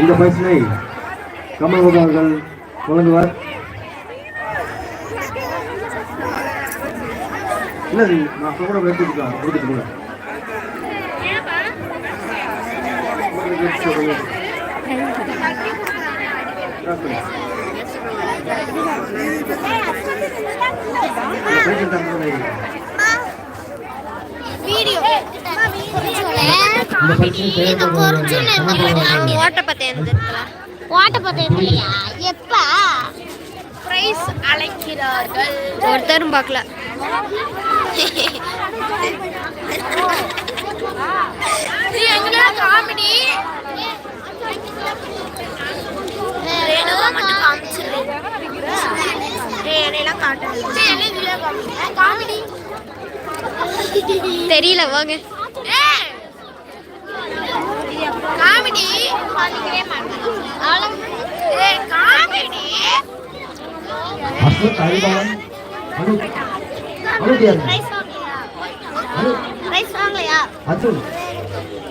இந்த பரிசினை கமல்முக அவர்கள் வழங்குவார். இல்ல நான் சொல்ற எடுத்துக்கலாம் கொடுத்துட்டு கூட இந்த பரிசை ஓட்டப்பத்தை இருந்திருக்கலாம் ஓட்டப்பத்தை இல்லையா எப்ப? பிரைஸ் அழைக்கிறார்கள். ஒருத்தரும் பார்க்கல. காமெடி? தெரியல வாங்க காமெடி அனு அனு ரைஸ் வாங்கலையா அர்ஜுன்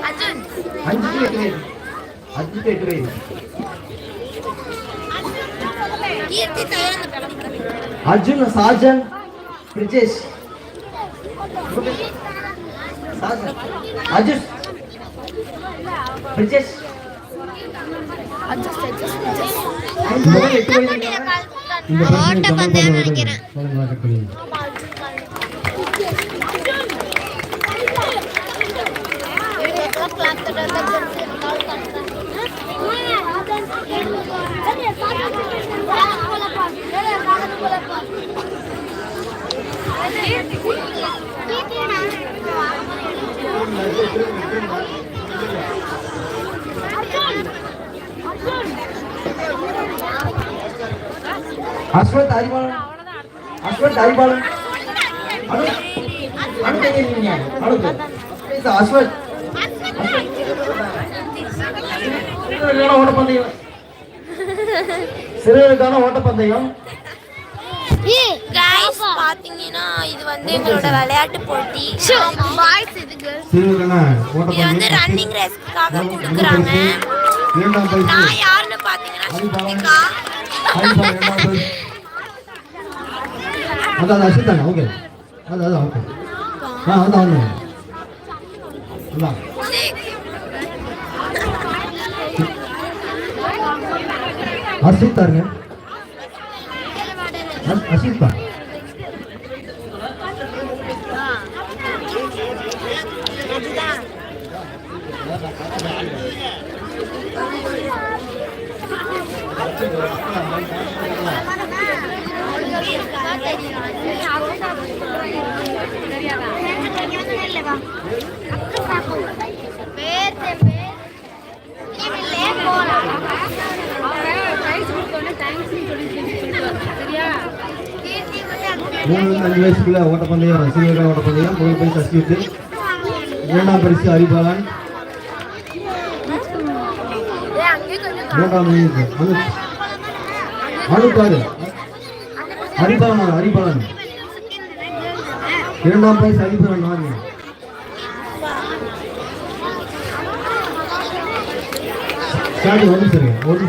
அர்ஜுன் அஞ்சு அஞ்சு அர்ஜுன் சாஜன் பிரிஜேஷ் சாஜன் அர்ஜுன் பிரிஜேஷ் இந்த மாதிரி எட்டு வயது இந்த ஓட்ட பந்தயம் நினைக்கிறேன் அஸ்வத் அறிவாளன். அஸ்வத் அறிவாளன். அனு அனு கையெழுங்க அனு பேச அஸ்வத் சிறுவர்களுக்கான ஓட்டப்பந்தயம். சிறுவர்களுக்கான ஓட்டப்பந்தயம். கைஸ் பாத்தீங்கன்னா இது வந்து எங்களோட விளையாட்டு போட்டி. பாய்ஸ் இது வந்து ரன்னிங் ரேஸ்க்காக கொடுக்குறாங்க. இரண்டாம் பரிசு. அதான் அதான் சித்தாங்க ஓகே அதான் அதான் ஓகே ஆ அதான் வந்து அதான் அசித் தாருங்க மூணு அஞ்சு வயசுக்குள்ள ஓட்டப்பந்தயம் சிறுவர்கள் ஓட்டப்பந்தயம் முதல் பரிசு அஸ்வித் இரண்டாம் பரிசு அறிபாலன் மூன்றாம் அனுக்காடு ஹரிபாலன் ஹரிபாலன் இரண்டாம் பரிசு ஹரிபாலன் வாங்க சாரி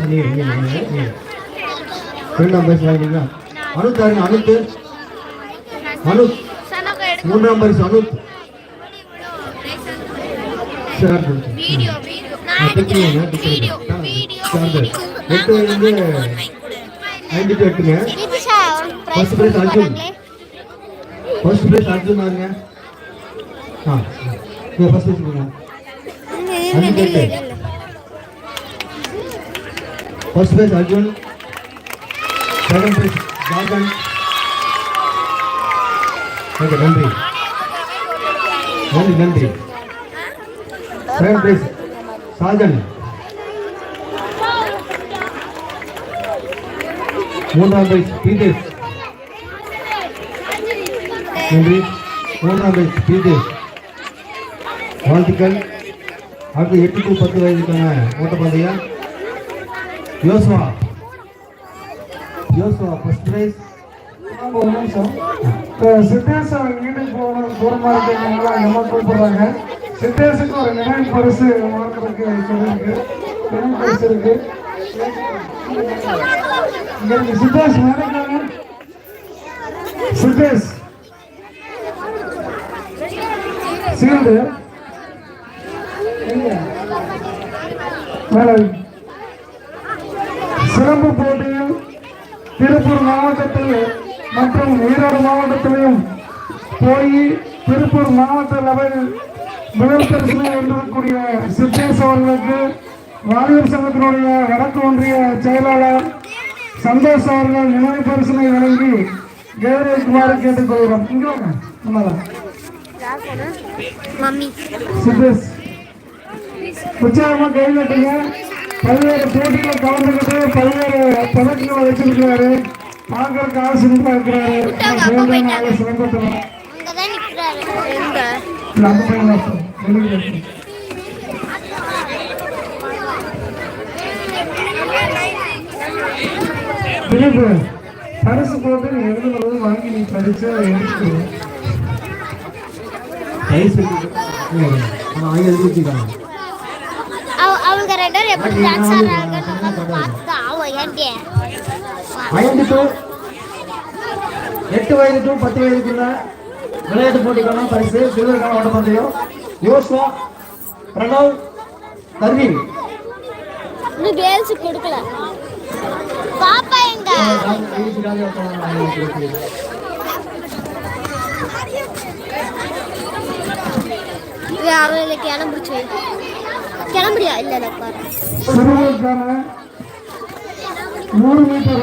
நீங்க நீங்க இரண்டாம் பரிசு வாங்கினீங்களா அனுத் தாருங்க அனுத்து அனுத் மூன்றாம் பரிசு அனுத் சரி. வீடியோ. வீடியோ. எட்டு வந்து டு எட்டுங்க first prize Arjun. First prize Arjun ஆ நீங்க ஃபர்ஸ்ட் பிரைஸ் கொடுங்க. டு எட்டு first prize Arjun. Second prize jargon okay நன்றி. நன்றி நன்றி. Second prize Sajan. மூன்றாம் பைஸ் பீதேஷ் நன்றி. மூன்றாம் பைஸ் பீதேஷ் வாழ்த்துக்கள். அடுத்து எட்டு டு பத்து வயதுக்கான ஓட்டப்பந்தயம் யோசுவா. யோசுவா ஃபர்ஸ்ட் பிரைஸ் ஒரு நிமிஷம். இப்போ அவங்க கிட்ட போன தூரமாக இருக்கிறவங்களாம் இருக்கவங்களாம் எங்க கூப்பிடுறாங்க. சித்தேசுக்கு ஒரு நினைவு பரிசு வழங்குறதுக்கு சொல்லியிருக்கு. நினைவு பரிசு இருக்குது இங்க சுதேஷ் சித்தேஷ். சீல்டு சிறப்பு போட்டியில் திருப்பூர் மாவட்டத்தில் மற்றும் ஈரோடு மாவட்டத்திலையும் போய் திருப்பூர் மாவட்ட லெவலில் முதல் பரிசனை வென்றக்கூடிய சித்தேஷ் அவர்களுக்கு வாலிபர் சங்கத்தினுடைய வடக்கு ஒன்றிய செயலாளர் சந்தோஷ் அவர்கள் நினைவு பரிசனை வழங்கி கௌரவிக்குமாறு கேட்டுக்கொள்கிறோம். இங்க வாங்க. முன்னால மம்மி. சித்தேஷ் உற்சாகமா கை கட்டுங்க பல்வேறு போட்டிகளை கலந்துக்கிட்டு பல்வேறு பதக்கங்களை வச்சிருக்கிறாரு பார்க்கறதுக்கு ஆசிரியமா இருக்கிறாரு. நிக்கிறாரு. எங்க இல்ல, அந்த பையன் தான் சார். வெளியில இருக்கு. திலீப் பரிசு போட்டு நீ எழுதுனது வாங்கி நீ படிச்சு எழுதிருக்காங்க அவங்க ரெண்டு பேரும் எப்படி டான்ஸ் ஆடுறாங்கன்னு நம்ம பார்த்து தான் ஆகும் ஏன்டி ஐந்து டு எட்டு வயது டு பத்து வயதுக்குள்ள விளையாட்டு போட்டிக்கான பரிசு சிறுவருக்கான ஓட்டப்பந்தயம் யோசுவா பிரணவ் தர்வீன் இன்னும் கேர்ள்ஸ் கொடுக்கல பாப்பா எங்க அவங்களுக்கு கிளம்பிச்சு கிளம்புறியா? இல்ல இல்ல பாரு. சிறுவருக்கான நூறு மீட்டர்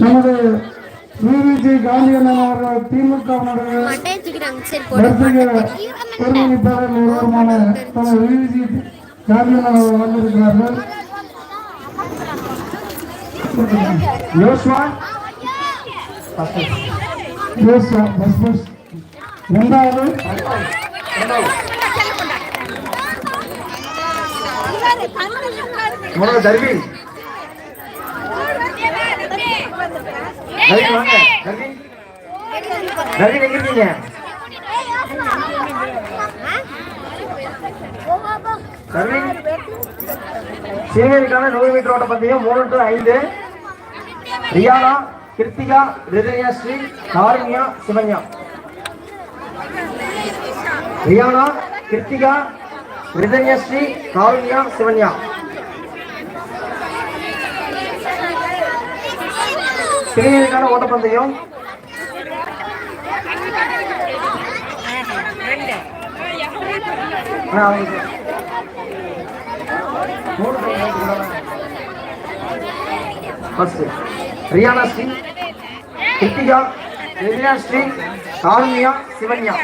நமது காந்தி அண்ணன் பெருமதிப்பாளர் நிறுவனமான நமது காந்தி அண்ணன் வந்திருக்கிறார்கள் யோஸ்வா யோஸ்வா பஸ் பஸ் ரெண்டாவது முதல்ல தர்வீன் தர்வீன் வாங்க. தர்வீன் தர்வீன் எங்க இருக்கீங்க? தர்வீன் சீனியருக்கான நூறு மீட்டர் ஓட்ட பந்தயம் மூணு டு ஐந்து. ரியானா கிருத்திகா ரிதன்யாஸ்ரீ காருண்யா சிவன்யா. ரியானா கிருத்திகா ரிதன்யஸ்ரீ காருண்யா சிவன்யா. சிறுநீருக்கான ஓட்டப்பந்தயம். ஆ, அவங்களுக்கு. ரியானா ஸ்ரீ கிருத்திகா ரிதியா ஸ்ரீ காருண்யா சிவன்யா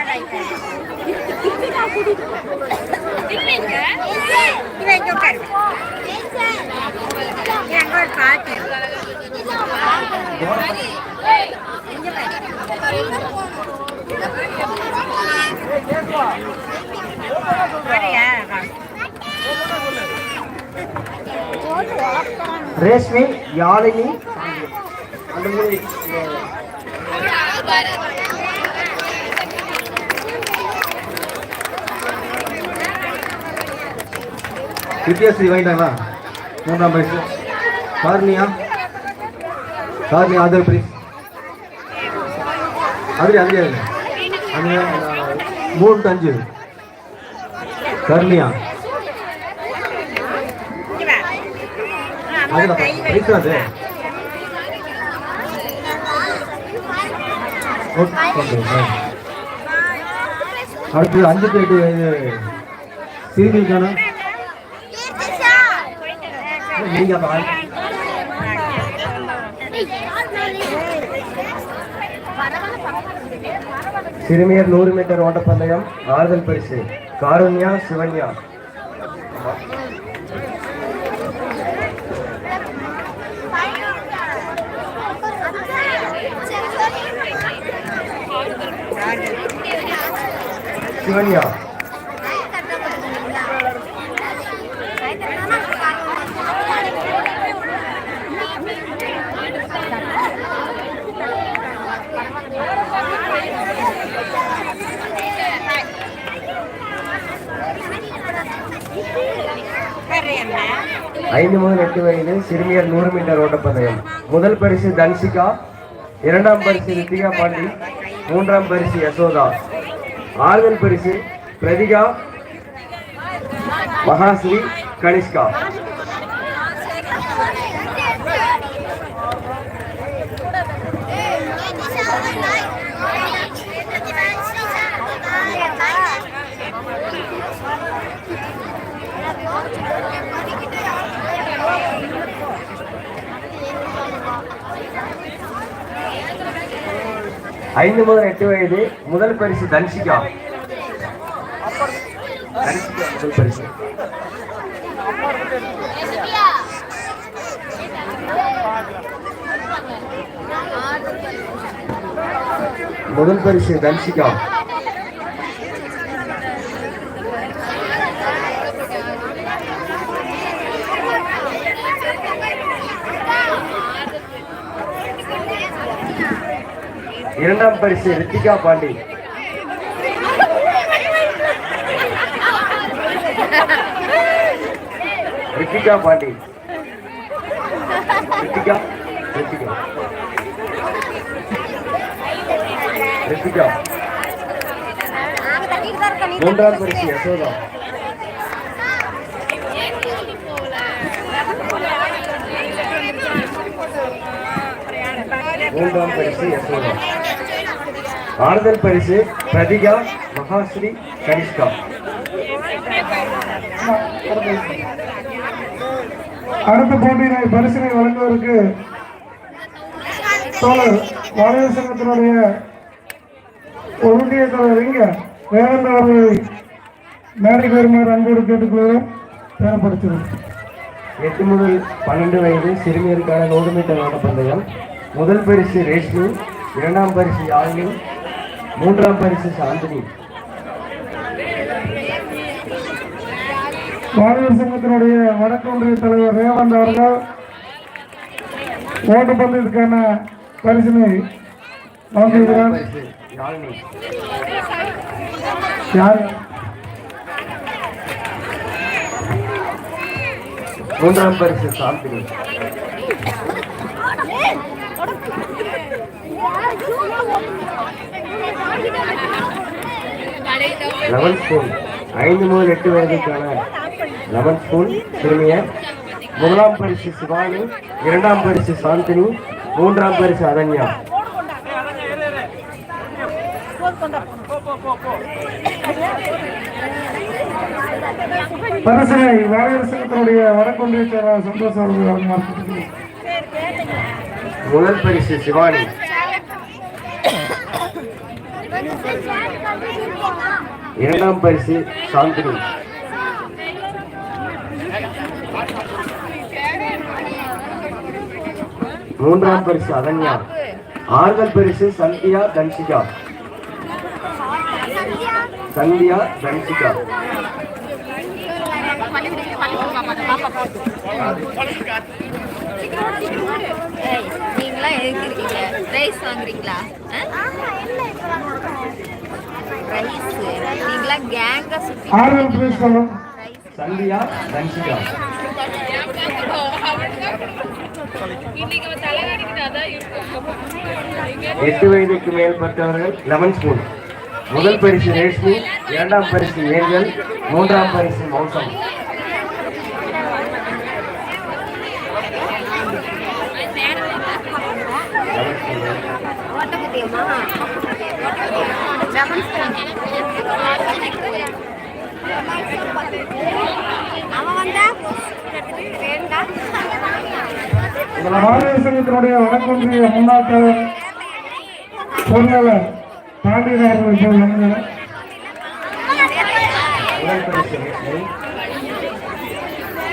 ரேஷ்மி யாழினி அந்த மூணு வித்யாஸ்ரீ வாங்கிட்டாங்களா? மூன்றாம் பரிசு கார்னியா? கார்னியா ஆதர் பிரிஸ் அதிரி அதிரி அந்த மூணு அஞ்சு கர்னியா. அதுல பிரிஸ் அது ஓகே ஓகே அடுத்து அஞ்சு டு எட்டு வயது சிறுமிக்கான நீங்க அப்ப வாங்க. சிறுமியர் நூறு மீட்டர் ஓட்டப்பந்தயம் ஆறுதல் பரிசு காருண்யா சிவன்யா சிவன்யா? ஐந்து முதல் எட்டு வயது சிறுமியர் நூறு மீட்டர் ஓட்டப்பந்தயம். முதல் பரிசு தன்சிகா இரண்டாம் பரிசு ரித்திகா பாண்டி மூன்றாம் பரிசு யசோதா. ஆறுதல் பரிசு பிரதிகா மகாஸ்ரீ கனிஷ்கா. ஐந்து முதல் எட்டு வயது முதல் பரிசு தன்சிகா முதல் பரிசு. முதல் பரிசு தன்சிகா இரண்டாம் பரிசு ரித்திகா பாண்டி. ரித்திகா பாண்டி. ரித்திகா ரித்திகா. ரித்திகா. மூன்றாம் பரிசு யசோதா. மூன்றாம் பரிசு யசோதா ஆறுதல் பரிசு பிரதிகா மகாஸ்ரீ கனிஷ்கா. அடுத்த போட்டியினை பரிசினை வழங்குவதற்கு தோழர் வாலிப சங்கத்தினுடைய ஒன்றிய தலைவர் இங்க வேறந்த அவர்களை மேடைக்கு வருமாறு அன்போடு கேட்டுக்கொள்கிறோம் தேவைப்படுத்துகிறோம் எட்டு முதல் பன்னெண்டு வயது சிறுமியருக்கான நூறு மீட்டர் ஓட்டப்பந்தயம் முதல் பரிசு ரேஷ்மி இரண்டாம் பரிசு யாழினி மூன்றாம் பரிசு சாந்தினி. வாலிபர் சங்கத்தினுடைய வடக்கு ஒன்றிய தலைவர் ரேவந்த் அவர்கள் ஓட்டப்பந்தயத்துக்கான பரிசினை வழங்குகிறார் பரிசு யாழினி. யார்? மூன்றாம் பரிசு சாந்தினி. Eleven school. ஐந்து முதல் எட்டு வயதுக்கான லெவன் ஸ்கூல். சிறுமியர் முதலாம் பரிசு சிவானி இரண்டாம் பரிசு சாந்தினி மூன்றாம் பரிசு அதன்யா பரிசினை ஒன்றிய செயலாளர் சந்தோஷ் அவர்கள் முதல் பரிசு சிவானி. இரண்டாம் பரிசு சாந்தினி. மூன்றாம் பரிசு அதன்யா ஆறுதல் பரிசு சந்தியா தன்சிகா. சந்தியா தன்சிகா. ஏய், எதுக்கு இருக்கீங்க. ரைஸ் வாங்குறீங்களா ரைஸ் நீங்களா கேங்கா சுத்தி எட்டு வயதுக்கு மேற்பட்டவர்கள் லெமன் ஸ்பூன் முதல் பரிசு ரேஷ்மி இரண்டாம் பரிசு ஏஞ்சல் மூன்றாம் பரிசு மௌசம். அவன் வந்தா முன்னாள் தலைவர் பொருளாளர் அவர்கள்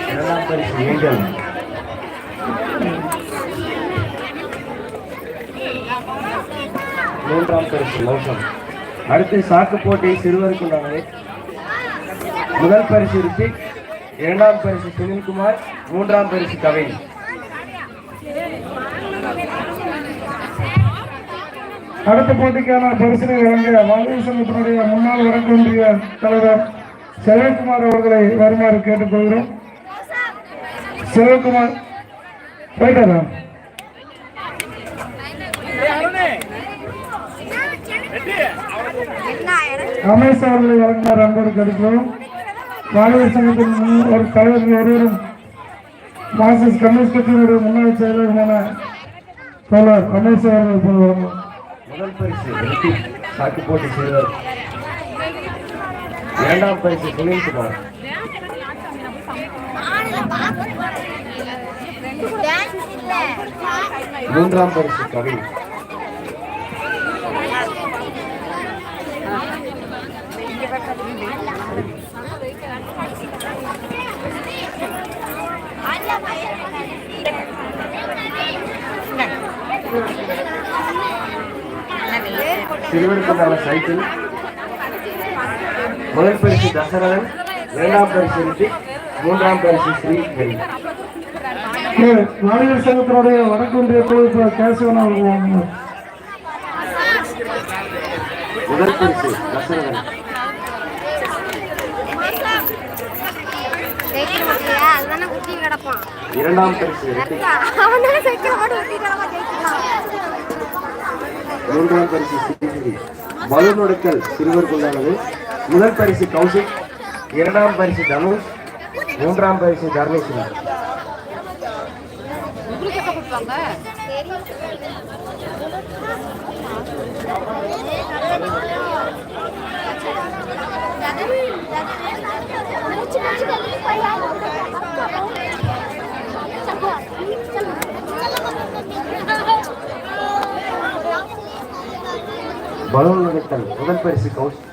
இரண்டாம் பரிசு ஏஞ்சல் மூன்றாம் பரிசு மோசம் அடுத்து சாக்கு போட்டி சிறுவருக்குண்டானது. முதல் பரிசு ரித்திக் இரண்டாம் பரிசு சுனில்குமார் மூன்றாம் பரிசு கவின். அடுத்த போட்டிக்கான பரிசினை வழங்க வாலிபர் சங்கத்தினுடைய முன்னாள் வடக்கு ஒன்றிய தலைவர் செல்வகுமார் அவர்களை வருமாறு கேட்டுக்கொள்கிறோம். செல்வகுமார் போயிட்டாரா ரமேஷ் அவர்களை வழங்கினார் அன்போடு கிடைக்கும் வாலிபர் சங்கத்தின் ஒரு தலைவர்கள் ஒருவரும் மார்க்சிஸ்ட் கம்யூனிஸ்ட் கட்சியினுடைய முன்னாள் செயலருமான தோழர் ரமேஷ் அவர்கள் இப்போது முதல் பரிசு சாக்கு போட்டி செய்தார். இரண்டாம் பரிசு சுனில்குமார். மூன்றாம் பரிசு கவி சிறுவருக்குண்டான சைக்கிள். முதல் பரிசு தசரதன் இரண்டாம் பரிசு ரித்திக் மூன்றாம் பரிசு ஸ்ரீஹரி வாலிபர் சங்கத்தினுடைய வடக்கு ஒன்றிய குழு கேசவன் அவர்கள் முதல் பரிசு தசரதன். இரண்டாம் பரிசு ரித்திக். அவன் தானே சைக்கிள் ஓட்டு கிடப்பான். ஜெயிக்கலாம் மூன்றாம் பரிசு ஸ்ரீஹரி பலூன் உடைத்தல் சிறுவருக்குள்ளானது முதல் பரிசு கௌசிக் இரண்டாம் பரிசு தனுஷ் மூன்றாம் பரிசு தர்மேஸ்வரி பலூன் உடைத்தல் முதல் பரிசு கௌசிக்